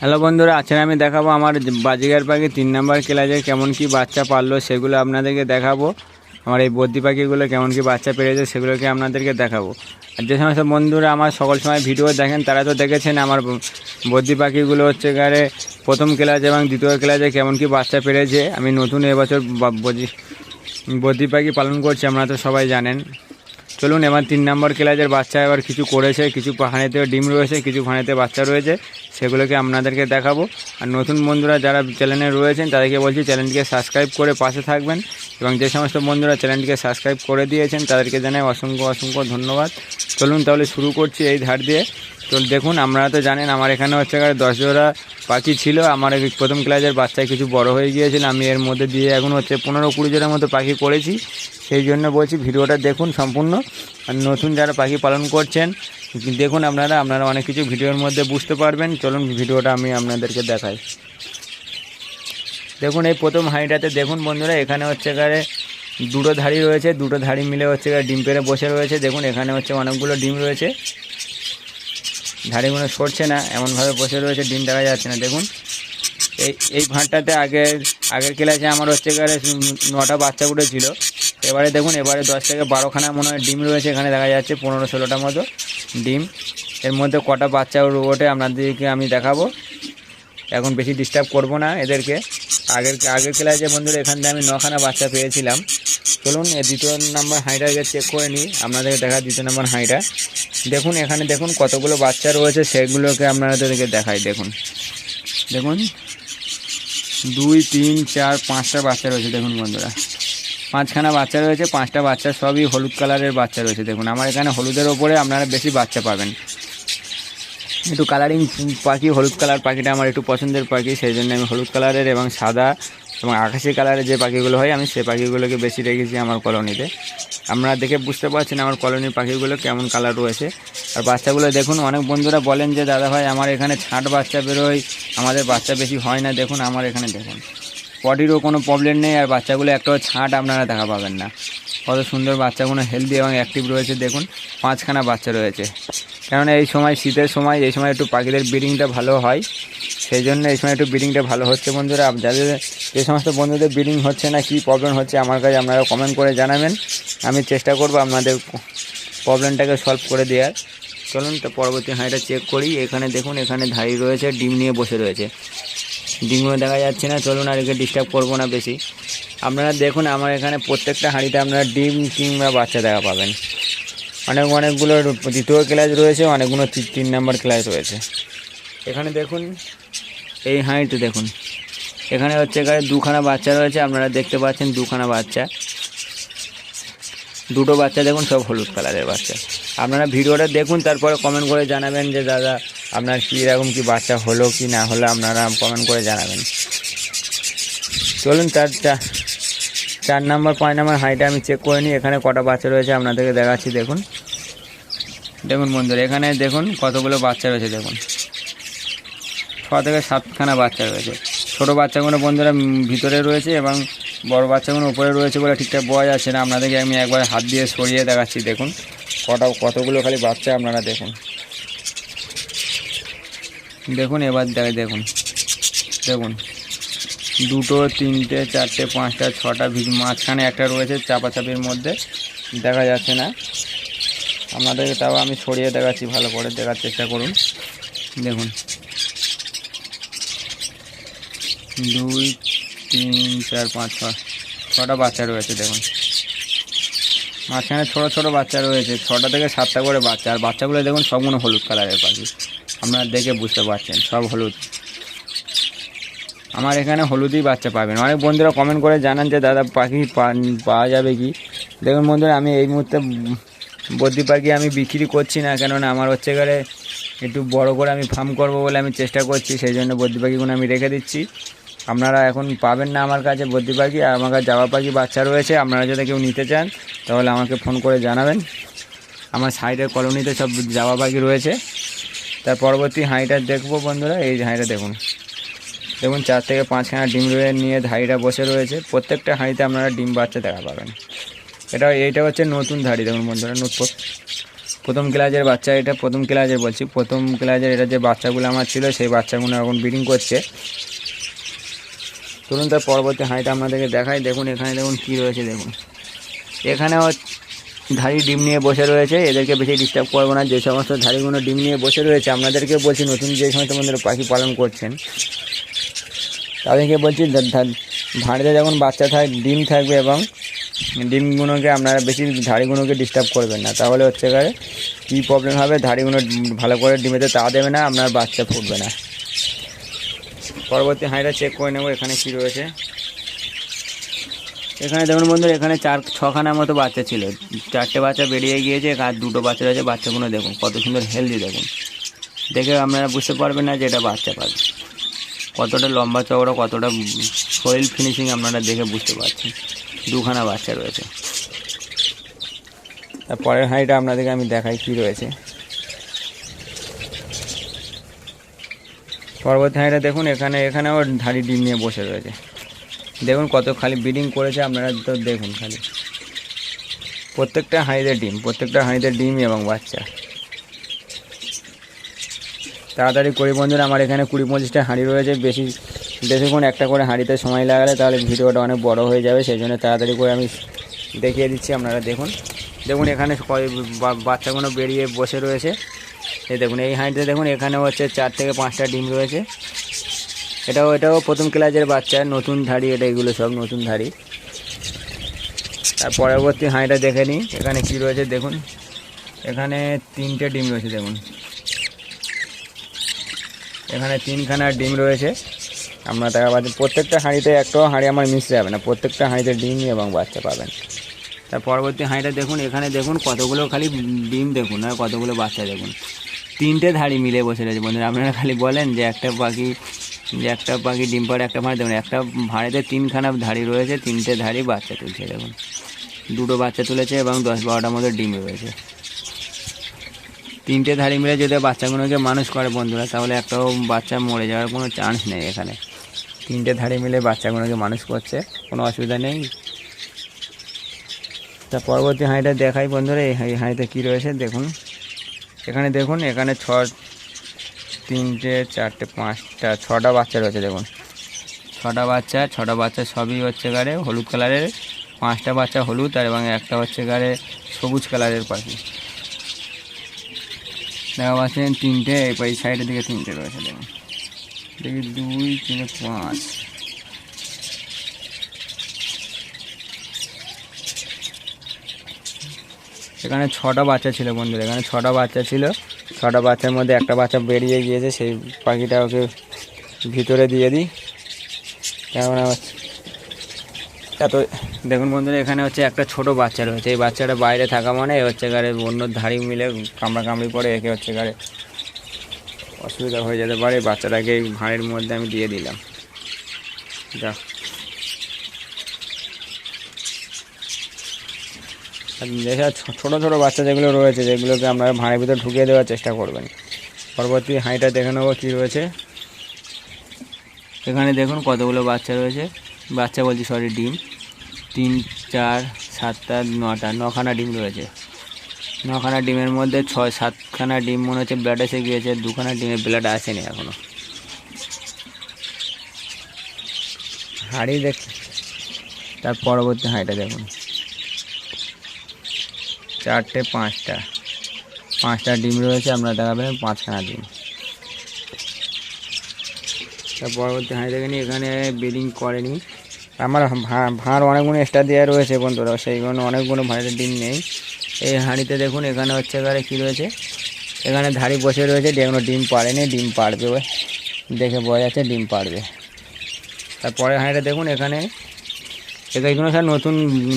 Hello বন্ধুরা, আজকে আমি দেখাবো আমার বাজিগার পাখি তিন নাম্বার ক্লাসে কেমন কি বাচ্চা পারল সেগুলো আপনাদেরকে দেখাবো। আমার এই বদ্যি পাখিগুলো কেমন কি বাচ্চা পেরেছে সেগুলোকে আপনাদেরকে দেখাবো। আর যে সমস্ত বন্ধুরা আমার সকল সময় ভিডিও দেখেন, তারা তো দেখেছেন আমার বদ্যি পাখিগুলো হচ্ছে গারে প্রথম ক্লাস এবং দ্বিতীয় ক্লাসে কেমন কি বাচ্চা পেরেছে। আমি নতুন এবছর বদ্যি পাখি পালন করছি, আপনারা তো সবাই জানেন। চলুন, এবার তিন নম্বর ক্লাসের বাচ্চা এবার কিছু করেছে, কিছু হাঁড়িতে ডিম রয়েছে, কিছু হাঁড়িতে বাচ্চা রয়েছে। সেগুলোকে আপনাদেরকে দেখাবো। আর নতুন বন্ধুরা যারা চ্যানেলে রয়েছেন, তাদেরকে বলছি চ্যানেলটিকে সাবস্ক্রাইব করে পাশে থাকবেন এবং যে সমস্ত বন্ধুরা চ্যানেলটিকে সাবস্ক্রাইব করে দিয়েছেন, তাদেরকে জানাই অসংখ্য অসংখ্য ধন্যবাদ। চলুন তাহলে শুরু করছি এই ধার দিয়ে। তো দেখুন, আপনারা তো জানেন, আমার এখানে হচ্ছে দশ জোড়া পাখি ছিল। আমার প্রথম ক্লাসের বাচ্চায় কিছু বড় হয়ে গিয়েছিল। আমি এর মধ্যে দিয়ে এখন হচ্ছে পনেরো কুড়ি জোড়ার মতো পাখি করেছি। সেই জন্য বলছি, ভিডিওটা দেখুন সম্পূর্ণ। আর নতুন যারা পাখি পালন করছেন দেখুন আপনারা আপনারা অনেক কিছু ভিডিওর মধ্যে বুঝতে পারবেন। চলুন ভিডিওটা আমি আপনাদেরকে দেখাই। দেখুন, এই প্রথম হাঁড়িটাতে দেখুন বন্ধুরা, এখানে হচ্ছে এখানে দুটো ধাড়ি রয়েছে। দুটো ধাড়ি মিলে হচ্ছে ডিম পেড়ে বসে রয়েছে। দেখুন, এখানে হচ্ছে অনেকগুলো ডিম রয়েছে। ধাড়িগুলো সরছে না, এমনভাবে বসে রয়েছে, ডিম দেখা যাচ্ছে না। দেখুন, এই এই ভাঁড়টাতে আগের আগের ক্লাসে আমার হচ্ছে এখানে নটা বাচ্চা উঠেছিল। এবারে দেখুন, এবারে দশ থেকে বারোখানা মনে হয় ডিম রয়েছে, এখানে দেখা যাচ্ছে পনেরো ষোলোটার মতো ডিম। এর মধ্যে কটা বাচ্চা ওঠে আপনাদেরকে আমি দেখাবো। এখন বেশি ডিস্টার্ব করব না এদেরকে। আগের আগের ক্লাসে বন্ধুরা, এখান থেকে আমি নখানা বাচ্চা পেয়েছিলাম। চলুন দ্বিতীয় নাম্বার হাঁড়িটা চেক করে নিই। আপনাদেরকে দেখা দ্বিতীয় নাম্বার হাঁড়িটা দেখুন, এখানে দেখুন কতগুলো বাচ্চা রয়েছে, সেগুলোকে আপনাদেরকে দেখাই। দেখুন দেখুন। দুই, তিন, চার, পাঁচটা বাচ্চা রয়েছে, দেখুন বন্ধুরা। পাঁচখানা বাচ্চা রয়েছে, পাঁচটা বাচ্চা, সবই হলুদ কালারের বাচ্চা রয়েছে। দেখুন, আমার এখানে হলুদের ওপরে আপনারা বেশি বাচ্চা পাবেন। একটু কালারিং পাখি, হলুদ কালার পাখিটা আমার একটু পছন্দের পাখি, সেই জন্য আমি হলুদ কালারের এবং সাদা এবং আকাশি কালারের যে পাখিগুলো হয়, আমি সেই পাখিগুলোকে বেশি রেখেছি আমার কলোনিতে। আপনারা দেখে বুঝতে পারছেন আমার কলোনির পাখিগুলো কেমন কালার রয়েছে। আর বাচ্চাগুলো দেখুন, অনেক বন্ধুরা বলেন যে, দাদা ভাই, আমার এখানে ছাট বাচ্চা বেরোয়, আমাদের বাচ্চা বেশি হয় না। দেখুন, আমার এখানে দেখুন। বডিরও কোনো প্রবলেম নেই আর বাচ্চাগুলো একটাও ছাট আপনারা দেখা পাবেন না। কত সুন্দর বাচ্চাগুলো হেলদি এবং অ্যাক্টিভ রয়েছে, দেখুন, পাঁচখানা বাচ্চা রয়েছে। কেননা এই সময়, শীতের সময়, এই সময় একটু পাখিদের ব্রিডিংটা ভালো হয়। সেই জন্য এই সময় একটু ব্রিডিংটা ভালো হচ্ছে বন্ধুরা। যাদের, যে সমস্ত বন্ধুদের ব্রিডিং হচ্ছে না, কী প্রবলেম হচ্ছে, আমার কাছে আপনারা কমেন্ট করে জানাবেন। আমি চেষ্টা করব আপনাদের প্রবলেমটাকে সলভ করে দেওয়ার। চলুন তো পরবর্তী হাঁড়িটা চেক করি। এখানে দেখুন, এখানে ধাড়ি রয়েছে, ডিম নিয়ে বসে রয়েছে। ডিমগুলো দেখা যাচ্ছে না, চলুন আর একে ডিস্টার্ব করব না বেশি। আপনারা দেখুন, আমার এখানে প্রত্যেকটা হাঁড়িতে আপনারা ডিম কিংবা বাচ্চা দেখা পাবেন। অনেক অনেকগুলো দ্বিতীয় ক্লাস রয়েছে, অনেকগুলো তিন নম্বর ক্লাস রয়েছে। এখানে দেখুন, এই হাঁড়িতে দেখুন। এখানে হচ্ছে এখানে দুখানা বাচ্চা রয়েছে, আপনারা দেখতে পাচ্ছেন দুখানা বাচ্চা। দুটো বাচ্চা দেখুন, সব হলুদ কালারের বাচ্চা। আপনারা ভিডিওটা দেখুন, তারপরে কমেন্ট করে জানাবেন যে দাদা আপনার কী রকম কি বাচ্চা হলো কি না হলো আপনারা কমেন্ট করে জানাবেন। চলুন তার চার নম্বর পাঁচ নম্বর হাইটে আমি চেক করে নিই। এখানে কটা বাচ্চা রয়েছে আপনাদেরকে দেখাচ্ছি, দেখুন। দেখুন বন্ধুরা, এখানে দেখুন কতগুলো বাচ্চা রয়েছে, দেখুন। ছ থেকে সাতখানা বাচ্চা রয়েছে। ছোটো বাচ্চাগুলো বন্ধুরা ভিতরে রয়েছে এবং বড় বাচ্চাগুলো উপরে রয়েছে বলে ঠিকঠাক বোঝা যাচ্ছে না। আপনাদেরকে আমি একবার হাত দিয়ে সরিয়ে দেখাচ্ছি, দেখুন। কটা কতগুলো খালি বাচ্চা আপনারা দেখুন। দেখুন, এবার দেখে, দেখুন। দেখুন, দুটো, তিনটে, চারটে, পাঁচটা, ছটা ভিত মাঝখানে একটা রয়েছে চাপাচাপির মধ্যে। দেখা যাচ্ছে না। আপনাদেরকে তাও আমি সরিয়ে দেখাচ্ছি ভালো করে, দেখার চেষ্টা করুন। দেখুন। দুই, তিন, চার, পাঁচ, ছয়, ছটা বাচ্চা রয়েছে, দেখুন। মাঝখানে ছোটো ছোটো বাচ্চা রয়েছে, ছটা থেকে সাতটা করে বাচ্চা। আর বাচ্চাগুলো দেখুন, সবগুলো হলুদ কালারের পাখি। আপনারা দেখে বুঝতে পারছেন, সব হলুদ। আমার এখানে হলুদই বাচ্চা পাবেন। অনেক বন্ধুরা কমেন্ট করে জানান যে, দাদা, পাখি পাওয়া যাবে কি? দেখুন বন্ধুরা, আমি এই মুহূর্তে বদ্যি পাখি আমি বিক্রি করছি না, কেননা আমার হচ্ছে এখানে একটু বড় করে আমি ফার্ম করব বলে আমি চেষ্টা করছি, সেই জন্য বদ্যি পাখিগুলো আমি রেখে দিচ্ছি। আপনারা এখন পাবেন না আমার কাছে বদ্যি পাখি, আর আমার কাছে জাবা পাখি বাচ্চা রয়েছে, আপনারা যদি কেউ নিতে চান, তাহলে আমাকে ফোন করে জানাবেন। আমার সাইডের কলোনিতে সব জাবা পাখি রয়েছে। তার পরবর্তী হাঁড়িটা দেখব বন্ধুরা, এই হাঁড়িটা দেখুন। দেখুন, চার থেকে পাঁচখানা ডিম রয়ে নিয়ে ধাড়িটা বসে রয়েছে। প্রত্যেকটা হাঁড়িতে আপনারা ডিম বাচ্চা দেখা পাবেন। এটা, এইটা হচ্ছে নতুন ধাড়ি, দেখুন বন্ধুরা, নতুন। প্রথম ক্লাসের বাচ্চা এটা, প্রথম ক্লাসের বলছি। প্রথম ক্লাসের এটা যে বাচ্চাগুলো আমার ছিল, সেই বাচ্চাগুলো এখন ব্রিডিং করছে। চলুন, তার পরবর্তী হাঁড়িটা আপনাদেরকে দেখাই। দেখুন, এখানে দেখুন কী রয়েছে, দেখুন। এখানেও ধাড়ি ডিম নিয়ে বসে রয়েছে, এদেরকে বেশি ডিস্টার্ব করব না, যে সমস্ত ধাড়িগুলো ডিম নিয়ে বসে রয়েছে, আপনাদেরকে বলছি নতুন যে সমস্ত বন্ধুরা পাখি পালন করছেন, তাদেরকে বলছি ভাঁড়িতে যখন বাচ্চা থাক, ডিম থাকবে এবং ডিমগুলোকে আপনারা বেশি ধাড়িগুলোকে ডিস্টার্ব করবেন না, তাহলে হচ্ছে গেলে কী প্রবলেম হবে, ধাড়িগুলো ভালো করে ডিমেতে তা দেবে না, আপনার বাচ্চা ফুটবে না। পরবর্তী হাঁড়িটা চেক করে নেব, এখানে কী রয়েছে। এখানে দেখুন বন্ধুরা, এখানে চার ছখানার মতো বাচ্চা ছিল। চারটে বাচ্চা বেরিয়ে গিয়েছে আর দুটো বাচ্চা রয়েছে, বাচ্চাগুলো দেখুন, কত সুন্দর হেলদি দেখুন। দেখে আপনারা বুঝতে পারবেন না যে এটা বাচ্চা পাবে কতটা লম্বা চওড়া, কতটা শরীর ফিনিশিং আপনারা দেখে বুঝতে পারছেন। দুখানা বাচ্চা রয়েছে। তার পরের হাঁড়িটা আপনাদেরকে আমি দেখাই কি রয়েছে। পরবর্তী হাঁড়িটা দেখুন, এখানে, এখানেও ধাড়ি ডিম নিয়ে বসে রয়েছে। দেখুন কত খালি ব্রিডিং করেছে, আপনারা তো দেখুন খালি। প্রত্যেকটা হাঁড়িতে ডিম, প্রত্যেকটা হাঁড়িতে ডিম এবং বাচ্চা। তাড়াতাড়ি করি বন্ধুরা, আমার এখানে কুড়ি পঁচিশটা হাঁড়ি রয়েছে, বেশি বেশিক্ষণ একটা করে হাঁড়িতে সময় লাগালে তাহলে ভিডিওটা অনেক বড় হয়ে যাবে, সেই জন্য তাড়াতাড়ি করে আমি দেখিয়ে দিচ্ছি, আপনারা দেখুন। দেখুন, এখানে বাচ্চাগুলো বেরিয়ে বসে রয়েছে। এই দেখুন, এই হাঁড়িতে দেখুন, এখানে হচ্ছে চার থেকে পাঁচটা ডিম রয়েছে। এটাও এটাও প্রথম ক্লাসের বাচ্চা, নতুন ধাড়ি এটা, এগুলো সব নতুন ধাড়ি। তার পরবর্তী হাঁড়িটা দেখে নিই, এখানে কি রয়েছে দেখুন। এখানে তিনটে ডিম রয়েছে, দেখুন। এখানে তিনখানা ডিম রয়েছে। আপনার টাকা পাচ্ছেন প্রত্যেকটা হাঁড়িতে একটাও হাঁড়ি আমার মিশতে যাবে না, প্রত্যেকটা হাঁড়িতে ডিম এবং বাচ্চা পাবেন। তার পরবর্তী হাঁড়িটা দেখুন, এখানে দেখুন কতগুলো খালি ডিম দেখুন, আর কতগুলো বাচ্চা দেখুন। তিনটে ধাড়ি মিলে বসে রয়েছে বন্ধুরা, আপনারা খালি বলেন যে একটা পাখি যে একটা পাখি ডিম পাড়ে একটা ভাঁড়ে দেখুন একটা ভাঁড়েতে তিনখানা ধাড়ি রয়েছে, তিনটে ধাড়ি বাচ্চা তুলছে, দেখুন। দুটো বাচ্চা তুলেছে এবং দশ বারোটার মতো ডিম রয়েছে। তিনটে ধাড়ি মিলে যদি বাচ্চাগুলোকে মানুষ করে বন্ধুরা, তাহলে একটাও বাচ্চা মরে যাওয়ার কোনো চান্স নেই এখানে। তিনটে ধাড়ি মিলে বাচ্চাগুলোকে মানুষ করছে, কোনো অসুবিধা নেই। তা পরবর্তী হাঁড়িটা দেখাই বন্ধুরা, এই হাঁড়ি- হাঁড়িতে কী রয়েছে দেখুন। এখানে দেখুন, এখানে ছ তিনটে, চারটে, পাঁচটা, ছটা বাচ্চা রয়েছে দেখুন। ছটা বাচ্চা ছটা বাচ্চা সবই হচ্ছে গাড়ে হলুদ কালারের। পাঁচটা বাচ্চা হলুদ আর এবং একটা হচ্ছে গাড়ে সবুজ কালারের পাখি। দেখা পাচ্ছেন তিনটে, এই সাইডের দিকে তিনটে রয়েছে দেখুন। দেখি দুই, তিন, পাঁচ। এখানে ছটা বাচ্চা ছিল বন্ধুরা, এখানে ছটা বাচ্চা ছিল। ছটা বাচ্চার মধ্যে একটা বাচ্চা বেরিয়ে গিয়েছে, সেই পাখিটা ওকে ভিতরে দিয়ে দিই। কেমন এত, দেখুন বন্ধুরা, এখানে হচ্ছে একটা ছোট বাচ্চা রয়েছে। এই বাচ্চাটা বাইরে থাকা মানে হচ্ছে গাড়ি অন্য ধাড়ি মিলে কামড়া কামড়ি পরে একে হচ্ছে গাড়ি অসুবিধা হয়ে যেতে পারে। বাচ্চাটাকে এই ভাঁড়ের মধ্যে আমি দিয়ে দিলাম। যা যেসব ছোটো ছোটো বাচ্চা যেগুলো রয়েছে, যেগুলোকে আপনারা ভাঁড়ের ভিতরে ঢুকিয়ে দেওয়ার চেষ্টা করবেন। পরবর্তী হাঁড়িটা দেখে নেব কী রয়েছে। এখানে দেখুন কতগুলো বাচ্চা রয়েছে। বাচ্চা বলছি সরি ডিম। তিন, চার, সাতটা, নটা, নখানা ডিম রয়েছে। নখানা ডিমের মধ্যে ছয়, সাতখানা ডিম মনে হচ্ছে ব্লাড এসে গিয়েছে, দুখানা ডিমের ব্লাড আসেনি এখনও হাঁড়ি দেখ তার পরবর্তী হাঁড়িটা দেখুন। চারটে পাঁচটা। পাঁচটা ডিম রয়েছে, আপনারা দেখাবেন, পাঁচখানা ডিম। তার পরবর্তী হাঁড়ি দেখে নিই, এখানে ব্রিডিং করেনি। আমার ভাঁড় অনেকগুলো এক্সট্রা দেওয়া রয়েছে বন্ধুরা সেইগুলো অনেকগুলো ভাঁড়ের ডিম নেই। এই হাঁড়িতে দেখুন, এখানে হচ্ছে এবারে কী রয়েছে? এখানে ধাড়ি বসে রয়েছে এখনও ডিম পাড়েনি, ডিম পাড়বে। দেখে বোঝা যাচ্ছে, ডিম পাড়বে। তারপরে হাঁড়িটা দেখুন, এখানে এগুলো স্যার নতুন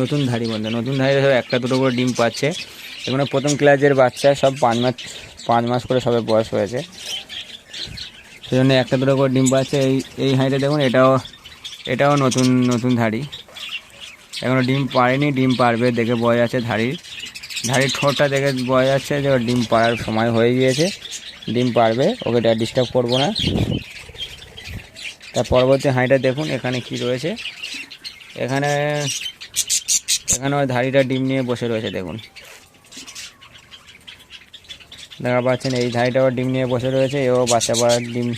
নতুন ধাড়ি বন্ধু নতুন ধাড়ি সব একটা দুটো করে ডিম পাচ্ছে। এগুলো প্রথম ক্লাসের বাচ্চা, সব পাঁচ মাস পাঁচ মাস করে সবে বয়স হয়েছে। সেই জন্য একটা দুটো করে ডিম পাচ্ছে। এই এই হাঁড়িটা দেখুন, এটাও এটাও নতুন নতুন ধাড়ি। এখনও ডিম পারেনি ডিম পারবে দেখে বোঝা যাচ্ছে ধাড়ির। ধাড়ির ঠোঁটটা দেখে বোঝা যাচ্ছে যে ডিম পাড়ার সময় হয়ে গিয়েছে। ডিম পারবে ওকে ডিস্টার্ব করব না। তার পরবর্তী হাঁড়িটা দেখুন, এখানে কি রয়েছে। এখানে এখানে ওই ধাড়িটা ডিম নিয়ে বসে রয়েছে, দেখুন। দেখা পাচ্ছেন, এই ধাড়িটাও ডিম নিয়ে বসে রয়েছে, এও বাচ্চা পাড়ার ডিম।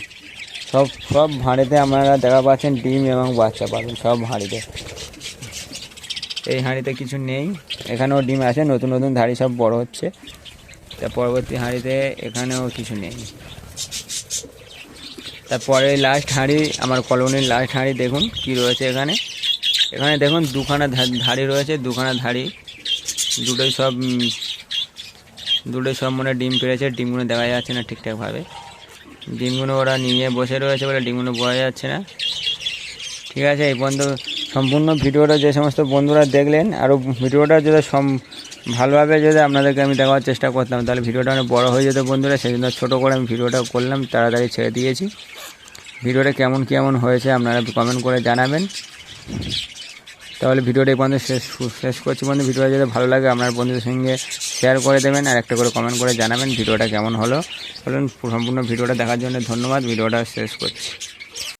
সব সব ভাঁড়িতে আপনারা দেখা পাচ্ছেন ডিম এবং বাচ্চা পাবেন সব হাঁড়িতে এই হাঁড়িতে কিছু নেই, এখানেও ডিম আছে, নতুন নতুন ধাড়ি সব বড় হচ্ছে। তা পরবর্তী হাঁড়িতে এখানেও কিছু নেই। তারপরে লাস্ট হাঁড়ি আমার কলোনির লাস্ট হাঁড়ি দেখুন কি রয়েছে এখানে। এখানে দেখুন দুখানা ধাড়ি রয়েছে, দুখানা ধাড়ি। দুটোই সব দুটোই সব মনে ডিম পেরেছে ডিমগুলো দেখা যাচ্ছে না ঠিকঠাকভাবে। ডিমগুলো ওরা নিয়ে বসে রয়েছে বলে ডিমগুলো বোঝা যাচ্ছে না। ঠিক আছে, এই পর্যন্ত সম্পূর্ণ ভিডিওটা যে সমস্ত বন্ধুরা দেখলেন আরও ভিডিওটা যদি সম, ভালোভাবে যদি আপনাদেরকে আমি দেখার চেষ্টা করতাম, তাহলে ভিডিওটা অনেক বড় হয়ে যেত বন্ধুরা, সেই জন্য ছোটো করে আমি ভিডিওটা করলাম, তাড়াতাড়ি ছেড়ে দিয়েছি। ভিডিওটা কেমন কেমন হয়েছে আপনারা কমেন্ট করে জানাবেন। তাহলে ভিডিওটা এই পর্যন্ত শেষ শেষ করছি বন্ধু। ভিডিওটা যদি ভালো লাগে আপনার বন্ধুদের সঙ্গে শেয়ার করে দেবেন আর একটা করে কমেন্ট করে জানাবেন ভিডিওটা কেমন হলো। বলুন সম্পূর্ণ ভিডিওটা দেখার জন্য ধন্যবাদ। ভিডিওটা শেষ করছি।